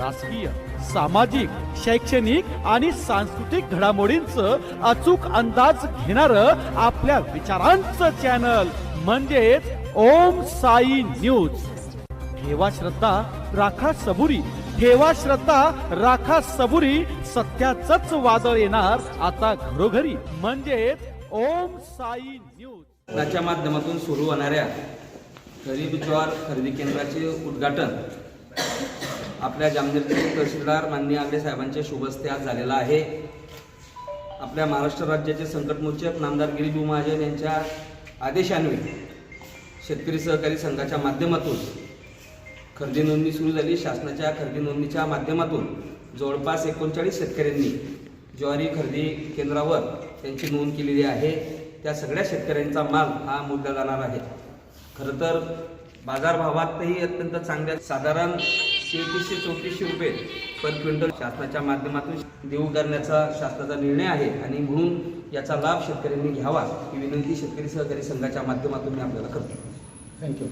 राजकीय सामाजिक शैक्षणिक आणि सांस्कृतिक घडामोडींचं अचूक अंदाज घेणार आपल्या विचारांचं चॅनल म्हणजेच ओम साई न्यूज. ठेवा श्रद्धा राखा सबुरी. ठेवा श्रद्धा राखा सबुरी. सत्याच वादळ येणार आता घरोघरी. म्हणजेच ओम साई न्यूज. त्याच्या माध्यमातून सुरू होणाऱ्या गरीब ज्वार खरेदी केंद्राचे उद्घाटन आपल्या जामनेरचे तहसीलदार माननीय आगडे साहेबांच्या शुभस्ते आज झालेला आहे. आपल्या महाराष्ट्र राज्याचे संकटमोचक नामदार गिरीबू महाजन यांच्या आदेशान्वये शेतकरी सहकारी संघाच्या माध्यमातून खरेदी नोंदणी सुरू झाली. शासनाच्या खरेदी नोंदणीच्या माध्यमातून जवळपास एकोणचाळीस शेतकऱ्यांनी ज्वारी खरेदी केंद्रावर त्यांची नोंद केलेली आहे. त्या सगळ्या शेतकऱ्यांचा माल हा मोडला जाणार आहे. खरं तर बाजारभावातही अत्यंत चांगल्या साधारण शेतीशे चौतीसशे रुपये पर क्विंटल शासनाच्या माध्यमातून देऊ करण्याचा शासनाचा निर्णय आहे. आणि म्हणून याचा लाभ शेतकऱ्यांनी घ्यावा ही विनंती शेतकरी सहकारी संघाच्या माध्यमातून मी आपल्याला करतो. थँक्यू